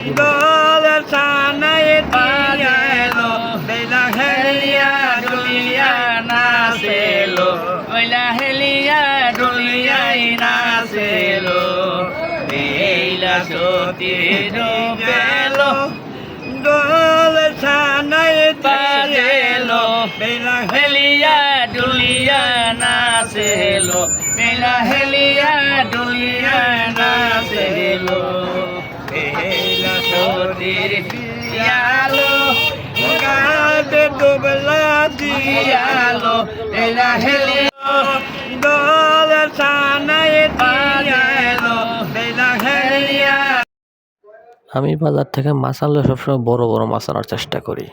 Dollar sana etiano de la helia dulia nacelo de la helia dulia আমি বাজার থেকে মাছ আনলে সবসময় বড় বড় মাছ আনার চেষ্টা করি,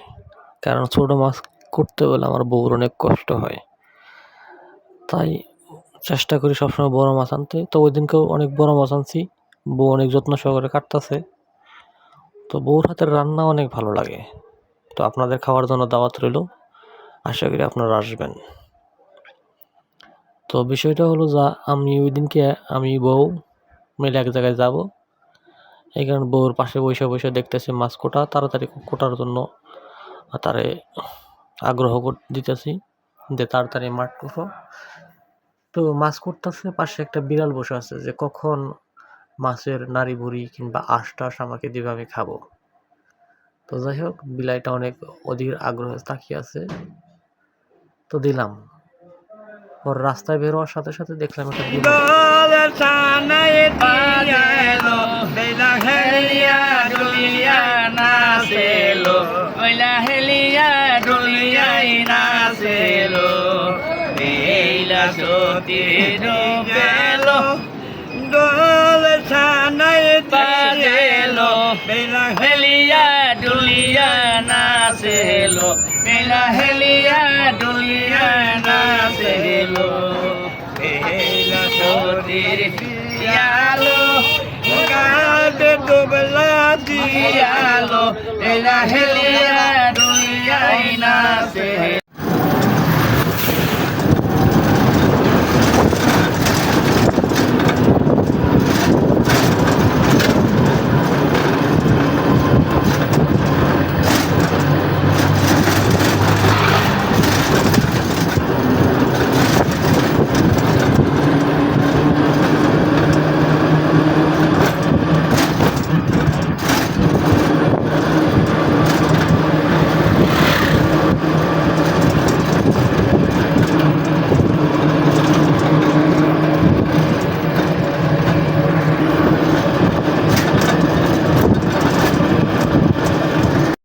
কারণ ছোট মাছ করতে বলে আমার বউর অনেক কষ্ট হয়। তাই চেষ্টা করি সবসময় বড় মাছ আনতে। তো ওই দিনকেও অনেক বড় মাছ আনছি। বউ অনেক যত্ন সহকারে কাটতেছে। তো বউর হাতের রান্না অনেক ভালো লাগে। তো আপনাদের খাওয়ার জন্য দাওয়াত রইল। আশা করি আপনারা আসবেন। তো বিষয়টা হলো যা, আমি ওই দিনকে আমি বউ মিলে এক জায়গায় যাব। এই কারণে বউর পাশে বসে বসে দেখতেছি মাছ কোটা, তাড়াতাড়ি কোটার জন্য তারে আগ্রহ দিতেছি। যে তাড়াতাড়ি মাঠ কুটো। তো মাছ করতেছে পাশে একটা বিড়াল বসে আছে যে কখন মাছের নাড়ি ভুড়ি কিংবা আঁশ টাশ আমাকে দিবে আমি খাব। তো যাই হোক, বিলাইটা অনেক অধীর আগ্রহে তাকিয়ে আছে। তো দিলাম। ওর রাস্তায় বের হওয়ার সাথে সাথে দেখলাম একটা Dollar sana etialo De la helia dulia nacelo De la helia dulia nacelo Bela sotiro pelo Dollar sana etialo De la helia dulia